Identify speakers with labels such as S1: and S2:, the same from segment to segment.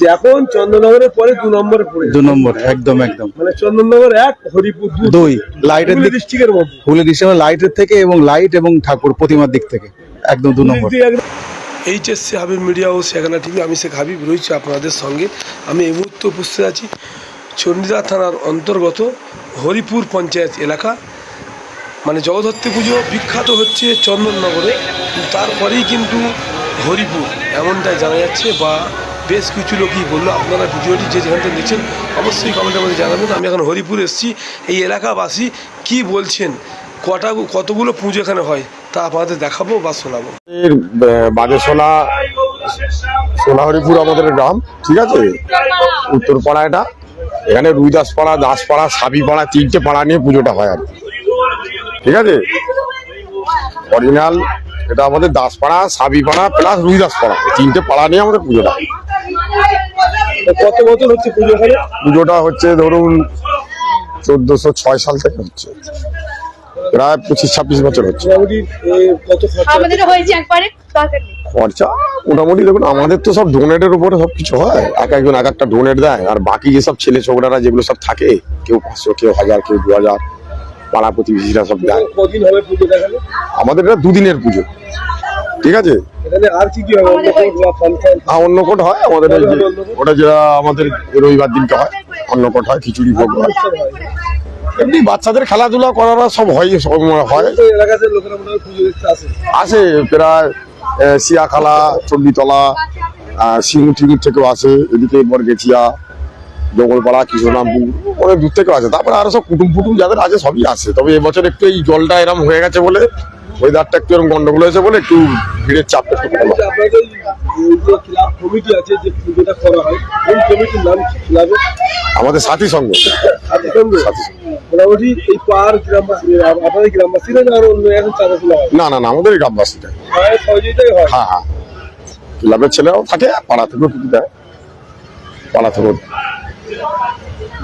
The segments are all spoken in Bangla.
S1: যে এখন চন্দননগরের পরে দু নম্বরে পড়ে
S2: দু নম্বর একদম একদম।
S1: মানে চন্দননগর এক হরিপুর
S2: দুই। লাইটের দিক
S1: ডিস্ট্রিক্টের মধ্যে।
S2: হুগলি ডিস্ট্রিক্টের লাইটের থেকে এবং লাইট এবং ঠাকুর প্রতিমার দিক থেকে একদম দু নম্বর।
S1: এইচএসসি হাবিব মিডিয়া ও সেখানা টিভি আমি শেখ হাবিব রয়েছি আপনাদের সঙ্গে। আমি এই মুহূর্তে উপস্থিত আছি চণ্ডীদা থানার অন্তর্গত হরিপুর পঞ্চায়েত এলাকা। মানে জগদ্ধত্রী পুজো বিখ্যাত হচ্ছে চন্দননগরে তারপরেই কিন্তু হরিপুর এমনটাই জানা যাচ্ছে বা বেশ কিছু লোকই বলল, আপনারা ভিডিওটি যে যেখান থেকে দেখছেন অবশ্যই কমেন্টের মধ্যে জানাবেন। আমি এখন হরিপুর এসেছি, এই এলাকাবাসী কি বলছেন? কটা কতগুলো পুজো এখানে হয়? তা আপনাদের দেখাবো বা শোনাবো।
S3: সোনা সোনাহরিপুর আমাদের গ্রাম, ঠিক আছে? উত্তরপাড়া এটা। এখানে রুইদাসপাড়া, দাসপাড়া, সাবিপাড়া, তিনটে পাড়া নিয়ে পুজোটা হয় আর। ঠিক আছে? অরিজিনাল এটা আমাদের দাসপাড়া, সাবিপাড়া প্লাস রুইদাসপাড়া। তিনটে পাড়া নিয়ে আমাদের পুজোটা হয়।
S1: কত বছর হচ্ছে পুজো এখানে?
S3: পুজোটা হচ্ছে ধরুন চোদ্দশো ছয় সাল থেকে হচ্ছে। প্রায় পঁচিশ ছাব্বিশ বছর হচ্ছে।
S1: খরচা?
S3: মোটামুটি দেখুন আমাদের তো সব ডোনেটের উপরে সব কিছু হয়। এক একজন এক একটা ডোনেট দেয়। আর বাকি যেসব ছেলে ছোকরারা যেগুলো সব থাকে কেউ পাঁচশো কেউ হাজার কেউ দু হাজার পাড়া প্রতিবেশীরা সব দেয়। আমাদের এটা দুদিনের পুজো। ঠিক আছে?
S1: এখানে আর কি কি হবে? অন্য কোনো বা ফাংশন
S3: আর অন্য কোট হয় আমাদের ওটা যেটা আমাদের রবিবার দিনটা হয় অন্য কোট হয় খিচুড়ি ভোগ হয়। এমনি বাচ্চাদের খেলাধুলা করারা সব হয় সব হয়।
S1: পুজো দেখতে আসে।
S3: প্রায় আহ, সিয়াখালা চণ্ডীতলা টিঙ্গুর থেকেও আসে এদিকে বরগেছিয়া জঙ্গলপাড়া কৃষ্ণরামপুর অনেক দূর থেকেও আসে। তারপরে আরও সব কুটুম ফুটুম যাদের আছে সবই আসে। তবে এবছর একটু এই জলটা এরম হয়ে গেছে বলে ওয়েদারটা একটু এরকম গন্ডগোল হয়েছে বলে একটু ভিড়ের চাপটা একটু কম।
S1: আচ্ছা,
S3: আমাদের সাথী সঙ্গ
S1: না
S3: না না আমাদের গ্রামবাসীটা
S1: হয়।
S3: হ্যাঁ হ্যাঁ। ক্লাবের ছেলেরাও থাকে পাড়া থেকেও কিছু দেয়। পাড়া থেকেও।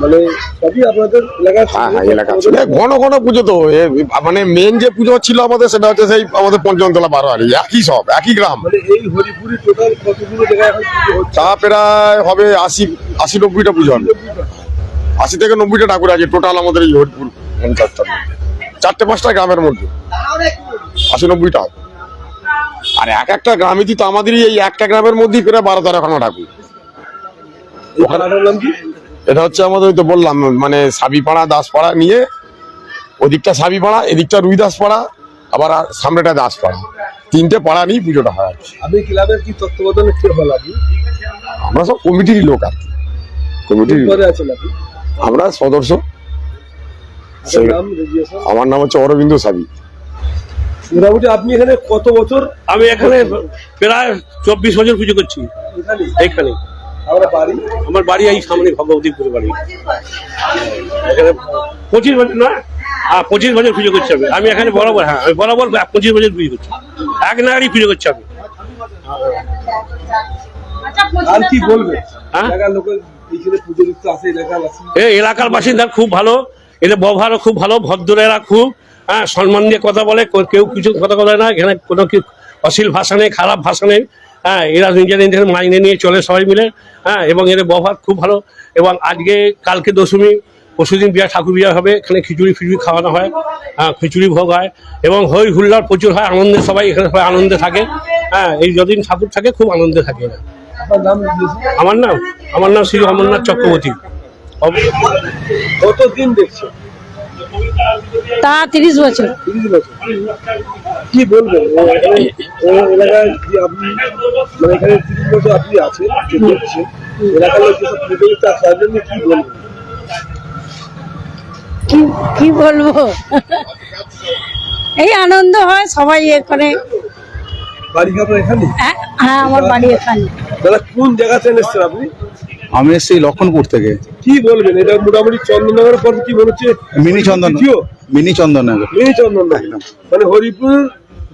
S1: মানে সবই আপনাদের এলাকার
S3: হ্যাঁ হ্যাঁ এলাকা ছিল ঘন ঘন পুজো তো এ, মানে মেন যে পুজো ছিল আমাদের সেটা হচ্ছে সেই আমাদের পঞ্চমতলা বারোয়ারি একই সব একই গ্রাম।
S1: মানে এই হরিপুরি টোটাল কতগুলো জায়গায় এখন পুজো হচ্ছে?
S3: তা প্রায় হবে আশি আশি নব্বইটা পুজো হবে আশি থেকে নব্বইটা ঠাকুর আছে টোটাল আমাদের এই হরিপুর পঞ্চায়েতটার চারটে পাঁচটা গ্রামের মধ্যে। আশি নব্বইটা। হবে আর এক একটা গ্রামে তো আমাদেরই এই একটা গ্রামের মধ্যেই প্রায় বারো তেরোখানা ঠাকুর।
S1: এই পাড়াটার নাম কি?
S3: এটা হচ্ছে আমাদের ওই তো বললাম মানে সাবিপাড়া দাসপাড়া নিয়ে ওদিকটা সাবিপাড়া এদিকটা রুই দাসপাড়া আবার আর সামনেটা দাসপাড়া। তিনটে পাড়া নিয়ে পুজোটা হয় আর কি।
S1: আপনি ক্লাবের কি তত্ত্বাবধানে কে হল
S3: আমরা সব কমিটির লোক আর কি। কমিটির আমরা সদস্য আমার নাম হচ্ছে অরবিন্দ সাবি।
S1: মোটামুটি আপনি এখানে কত বছর?
S4: আমি এখানে প্রায় চব্বিশ বছর পুজো করছি।
S1: এখানে? আমরা বাড়ি?
S4: আমার বাড়ি এই সামনে ভগবতীপুর বাড়ি। এখানে পঁচিশ বছর না হ্যাঁ পঁচিশ বছর পুজো করছি আমি। আমি এখানে বরাবর হ্যাঁ আমি বরাবর পঁচিশ বছর পুজো করছি। এক নাগারই পুজো করছি আমি।
S1: আর কি বলবে?
S4: হ্যাঁ?
S1: এলাকার লোকের এখানে পুজো দেখতে আসে এলাকাবাসী
S4: এই এলাকার বাসিন্দা খুব ভালো। এদের ব্যবহারও খুব ভালো ভদ্রেরা খুব। হ্যাঁ সম্মান দিয়ে কথা বলে কেউ কিছু কথা বলে না। এখানে কোনো কি অশ্লীল ভাষা নেই খারাপ ভাষা নেই। হ্যাঁ এরা নিজের নিজের মাইনে নিয়ে চলে সবাই মিলে হ্যাঁ এবং এদের ব্যবহার খুব ভালো। এবং আজকে, কালকে দশমী, পরশুদিন বিয়া, ঠাকুর বিয়া হবে, এখানে খিচুড়ি ফিচুড়ি খাওয়ানো হয় হ্যাঁ খিচুড়ি ভোগ হয়, এবং হই হুল্লার প্রচুর হয়, আনন্দে সবাই এখানে সবাই আনন্দে থাকে হ্যাঁ এই যদিন ঠাকুর থাকে, খুব আনন্দে থাকে এরা। আমার নাম আমার নাম শ্রী অমরনাথ চক্রবর্তী।
S1: কতদিন দেখছেন?
S5: তা তিরিশ বছর।
S1: তিরিশ বছর। কি বলবেন? এখানে এলাকায় যে আপনি মানে এখানে তিরিশ বছর আপনি আছেন যে দেখছেন এলাকার লোক যেসব পুজো তার জন্য কি বলবেন?
S5: কি কি বলব? এই আনন্দ হয় সবাই এ করে।
S1: বাড়ি আপনার এখানে?
S5: হ্যাঁ হ্যাঁ, আমার বাড়ি এখানে।
S1: দাদা কোন জায়গা থেকে এসছেন আপনি?
S2: আমি এসেছি লক্ষণপুর থেকে।
S1: কি বলবেন? এটা মোটামুটি চন্দননগরের পর কি হচ্ছে
S2: mini Chandan? Mini Chandannagar.
S1: Mini Chandannagar. মানে হরিপুর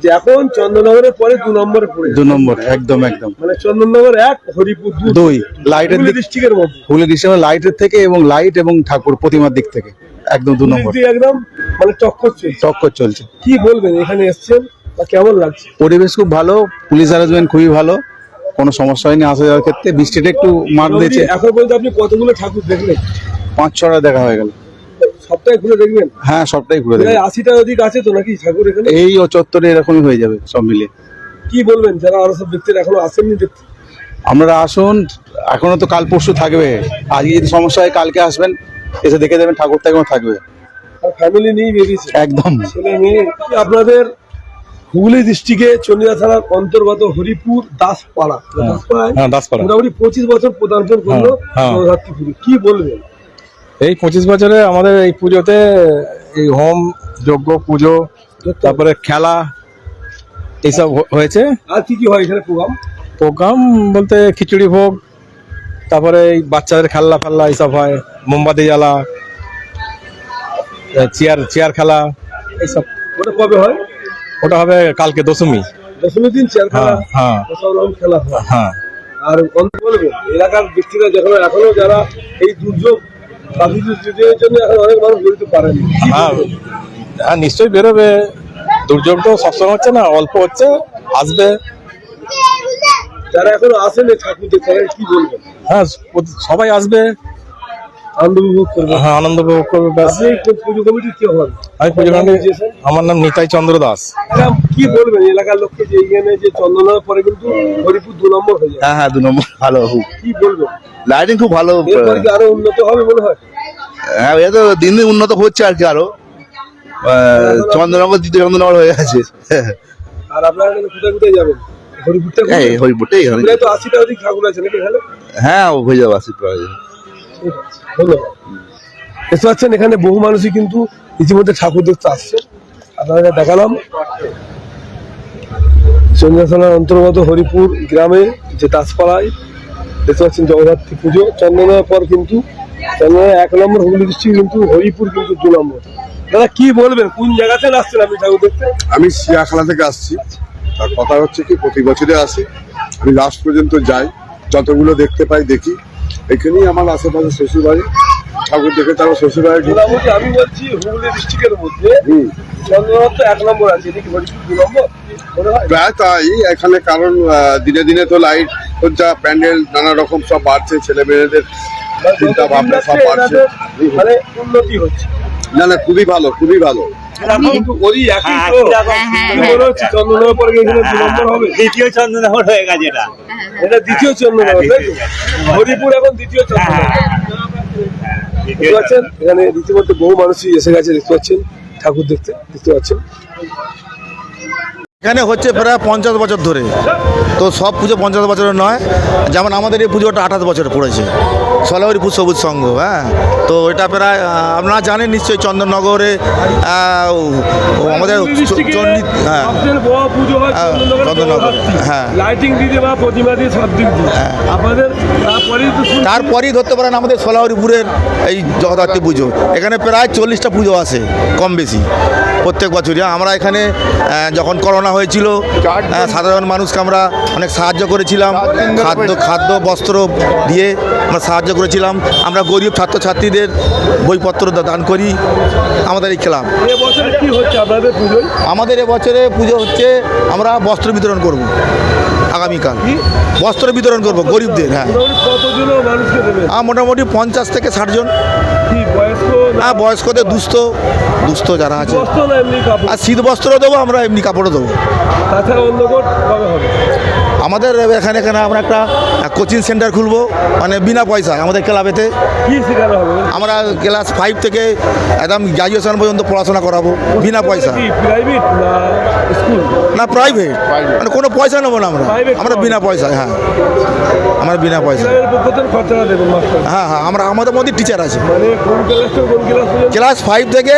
S1: যে এখন চন্দননগরের পরে দু নম্বরে পড়ে
S2: দু নম্বর একদম একদম।
S1: মানে চন্দননগর এক হরিপুর
S2: দুই। লাইটের
S1: ডিস্ট্রিক্টের মধ্যে।
S2: হুগলি ডিস্ট্রিক্টের লাইটের থেকে এবং লাইট এবং ঠাকুর প্রতিমার দিক থেকে একদম দু নম্বর।
S1: একদম মানে চক্কর চলছে।
S2: চক্কর চলছে।
S1: কি বলবেন? এখানে এসছেন বা কেমন লাগছে?
S2: পরিবেশ খুব ভালো পুলিশ অ্যারেঞ্জমেন্ট খুবই ভালো। কোনো সমস্যা হয়নি আসা যাওয়ার ক্ষেত্রে। বৃষ্টিটা একটু মার দিয়েছে।
S1: এখন বলতে আপনি কতগুলো ঠাকুর দেখলেন?
S2: পাঁচ ছটা দেখা হয়ে গেল।
S1: সপ্তাহে ঘুরে দেখবেন?
S2: হ্যাঁ সবটাই ঘুরে
S1: আশিটা অধিক আছে তো নাকি ঠাকুর এখানে?
S2: এই ও চত্বরে এরকমই হয়ে যাবে সব মিলিয়ে।
S1: কি বলবেন যারা আরও সব ব্যক্তিরা এখনও আসেননি দেখতে?
S2: আপনারা আসুন এখনও তো কাল পরশু থাকবে। আজকে যদি সমস্যা হয় কালকে আসবেন। এসে দেখে যাবেন ঠাকুরটা এখনও থাকবে।
S1: আর ফ্যামিলি বেরিয়েছে।
S2: একদম।
S1: ছেলে মেয়ে আপনাদের হুগলি ডিস্ট্রিক্টে চন্ডিদা থানার অন্তর্গত হরিপুর দাসপাড়া।
S6: হ্যাঁ। দাসপাড়া।
S1: মোটামুটি পঁচিশ বছর পদার্পণ করল
S6: হ্যাঁ, হ্যাঁ।
S1: নবরাত্রি পুজো। কি বলবেন?
S6: এই পঁচিশ বছরে আমাদের এই পুজোতে এই হোম যজ্ঞ পুজো তারপরে খেলা এইসব হয়েছে।
S1: আর কি কি হয় এখানে প্রোগ্রাম?
S6: প্রোগ্রাম বলতে খিচুড়ি ভোগ তারপরে এই বাচ্চাদের খেলনা ফেলনা এইসব হয় মোমবাতি জ্বালা চেয়ার চেয়ার খেলা এইসব।
S1: ওটা কবে হয়?
S6: ওটা হবে কালকে দশমী।
S1: দশমী দিন
S6: হ্যাঁ হ্যাঁ।
S1: খেলা হ্যাঁ। আর অন্ত বলবেন এলাকার ব্যক্তিরা যখন এখনও যারা এই দুর্যোগ দুর্যোগের জন্য এখন অনেক মানুষ বেরোতে পারেনি।
S6: হ্যাঁ। হ্যাঁ নিশ্চয়ই বেরোবে। দুর্যোগ তো সবসময় হচ্ছে না অল্প হচ্ছে আসবে।
S1: যারা এখনও আসেনি ঠাকুর দেখতে তারা কি বলবেন
S6: হ্যাঁ সবাই আসবে।
S1: আনন্দ উপভোগ করবেন
S6: হ্যাঁ আনন্দ উপভোগ করবে ব্যাস।
S1: পুজো কমিটির কি হন?
S6: আমি পুজো কমিটি- আমার নাম নিতাই চন্দ্র দাস।
S1: কি বলবেন? এলাকার লোককে যে এইখানে যে চন্দনার পরে কিন্তু হরিপুর দু নম্বর হয়ে যায়।
S7: হ্যাঁ হ্যাঁ দু নম্বর ভালো
S1: কি বলবেন?
S7: লাইটিং খুব ভালো
S1: আরও উন্নত হবে মনে হয়?
S7: হ্যাঁ এটা তো দিন দিন উন্নত হচ্ছে আর কি আরও। আহ, চন্দ্রনগর দ্বিতীয় চন্দ্রনগর হয়ে গেছে।
S1: আর আপনারা কোথায় কোথায় যাবেন? হরিপুরটা
S7: হ্যাঁ এই হরিপুরটাই এখানে।
S1: তো আশিটা অধিক ঠাকুর আছে নাকি
S7: হ্যাঁ হয়ে যাবে প্রায়
S1: আছে, ধন্যবাদ দেখতে পাচ্ছেন, এখানে বহু মানুষই কিন্তু ইতিমধ্যে ঠাকুর দেখতে আসছে। আপনাদের দেখালাম। চন্দ্রা থানার অন্তর্গত হরিপুর গ্রামে যে দাসপাড়ায় দেখতে পাচ্ছেন জগদ্ধাত্রী পুজো। চন্দনার পর কিন্তু চন্দনা এক নম্বর হুগলি ডিস্ট্রিক্ট কিন্তু হরিপুর কিন্তু দু নম্বর। দাদা, কি বলবেন? কোন জায়গাতে আসছেন আপনি ঠাকুর দেখতে?
S3: আমি শিয়াখালা থেকে আসছি। তার কথা হচ্ছে কি, প্রতি বছরে আসি। আমি লাস্ট পর্যন্ত যাই। যতগুলো দেখতে পাই, দেখি। এখানেই আমার আশেপাশে শ্বশুর বাড়ি ঠাকুর দেখে তারপর শ্বশুর বাড়ি
S1: মোটামুটি আমি বলছি হুগলি ডিস্ট্রিক্টের মধ্যে চন্দ্রনাথ তো এক নম্বর আছে এদিকে দু নম্বর
S3: প্রায় তাই এখানে কারণ দিনে দিনে তো লাইট প্যান্ডেল নানা রকম সব বাড়ছে ছেলে মেয়েদের চিন্তা ভাবনা সব বাড়ছে।
S1: মানে উন্নতি হচ্ছে।
S3: না না খুবই ভালো খুবই ভালো।
S1: মনে হবে।
S8: দ্বিতীয় চন্দ্রনগর হয়ে গেছে এটা।
S1: এটা দ্বিতীয় চন্দ্রনগর তাই হরিপুর এখন দ্বিতীয় চন্দ্রনগর দেখতে পাচ্ছেন? এখানে রীতিমধ্যে বহু মানুষই এসে গেছে দেখতে পাচ্ছেন? ঠাকুর দেখতে দেখতে পাচ্ছেন?
S9: এখানে হচ্ছে প্রায় পঞ্চাশ বছর ধরে। তো সব পুজো পঞ্চাশ বছরের নয় যেমন আমাদের এই পুজোটা আঠাশ বছর পড়েছে। সলাহরিপুর সবুজ সংঘ হ্যাঁ? তো এটা প্রায় আপনারা জানেন নিশ্চয়ই চন্দননগরে আমাদের চণ্ডী হ্যাঁ।
S1: পুজো হয়
S9: হ্যাঁ। হ্যাঁ।
S1: লাইটিং দিয়ে বা প্রতিমা দিয়ে সব দিক দিয়ে। আপনাদের তারপরেই
S9: ধরতে পারেন আমাদের সোলাহরিপুরের এই জগদ্ধাত্রী পুজো। এখানে প্রায় চল্লিশটা পুজো আসে কম বেশি। প্রত্যেক বছরই। আমরা এখানে যখন করোনা হয়েছিল সাধারণ মানুষকে আমরা অনেক সাহায্য করেছিলাম। খাদ্য খাদ্য বস্ত্র দিয়ে আমরা সাহায্য করেছিলাম। আমরা গরিব ছাত্রছাত্রীদের বইপত্র দান করি আমাদের এই ক্লাব
S1: হচ্ছে
S9: আমাদের এবছরে পুজো হচ্ছে আমরা বস্ত্র বিতরণ করব আগামীকাল। বস্ত্র বিতরণ করব গরিবদের হ্যাঁ।
S1: মোটামুটি
S9: পঞ্চাশ থেকে ষাট জন। হ্যাঁ বয়স্কদের দুস্থ দুস্থ যারা আছে।
S1: এমনি
S9: আর শীত বস্ত্র দেবো আমরা এমনি কাপড়ও দেবো। আমাদের এখানে এখানে আমরা একটা কোচিং সেন্টার খুলবো মানে বিনা পয়সায় আমাদের ক্লাবেতে।
S1: কি শেখানো হবে?
S9: আমরা ক্লাস ফাইভ থেকে একদম গ্রাজুয়েশন পর্যন্ত পড়াশোনা করাবো বিনা পয়সা
S1: না স্কুল
S9: না প্রাইভেট মানে কোনো পয়সা নেব না আমরা। আমরা বিনা পয়সায় হ্যাঁ। আমরা বিনা পয়সা হ্যাঁ হ্যাঁ আমরা আমাদের মধ্যে টিচার আছে।
S1: মানে ক্লাস
S9: ফাইভ থেকে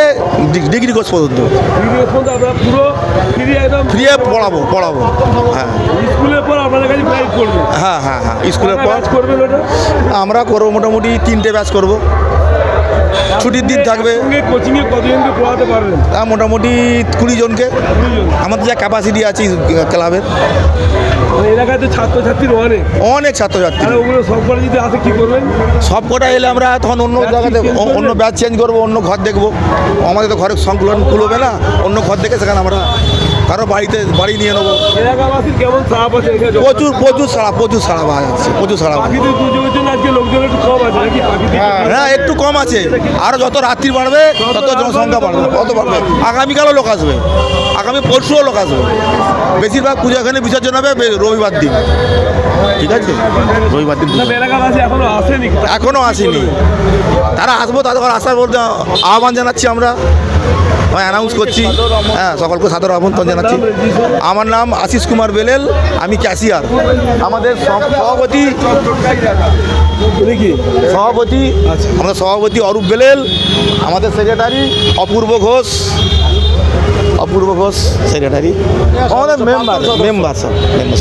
S9: ডিগ্রি কোর্স পর্যন্ত।
S1: ফ্রি একদম
S9: ফ্রি পড়াবো পড়াবো। হ্যাঁ।
S1: স্কুলের পর
S9: হ্যাঁ হ্যাঁ হ্যাঁ। স্কুলের পর আমরা করব মোটামুটি তিনটে ব্যাচ করব। ছুটির দিন থাকবে।
S1: সঙ্গে কোচিং কতজনকে পড়াতে পারবেন?
S9: তা মোটামুটি কুড়ি জনকে। আমাদের যা ক্যাপাসিটি আছে ক্লাবের।
S1: ছাত্রছাত্রীর অনেক।
S9: অনেক ছাত্রছাত্রী।
S1: ওগুলো সবকটা যদি আসে কী করবেন?
S9: সবকটা এলে আমরা তখন অন্য জায়গাতে অন্য ব্যাচ চেঞ্জ করব অন্য ঘর দেখব। আমাদের তো ঘরে সংকলন খুলবে না অন্য ঘর দেখে সেখানে আমরা কারও বাড়িতে বাড়ি নিয়ে নেব? প্রচুর প্রচুর সাড়া প্রচুর সাড়া পাওয়া যাচ্ছে প্রচুর সাড়া পাওয়া যাচ্ছে।
S1: পাখিদের
S9: হ্যাঁ একটু কম আছে। আরও যত রাত্রি বাড়বে তত জনসংখ্যা বাড়বে। কত বাড়বে? আগামীকালও লোক আসবে। আগামী পরশুও লোক আসবে। বেশিরভাগ পুজো এখানে বিসর্জন হবে রবিবার দিন। ঠিক আছে? রবিবার দিন পুজো।
S1: এলাকাবাসী এখনও আসেনি।
S9: তারা আসব তাদের আসার বলতে আহ্বান জানাচ্ছি আমরা। আমি অ্যানাউন্স করছি। হ্যাঁ সকলকে সাদর আমন্ত্রণ জানাচ্ছি। আমার নাম আশিস কুমার বেলেল আমি ক্যাশিয়ার। আমাদের সভাপতি সভাপতি
S1: উনি
S9: সভাপতি আমাদের সভাপতি অরূপ বেলেল আমাদের সেক্রেটারি অপূর্ব ঘোষ। অপূর্ব ঘোষ সেক্রেটারি আমাদের মেম্বার মেম্বার স্যার মেম্বার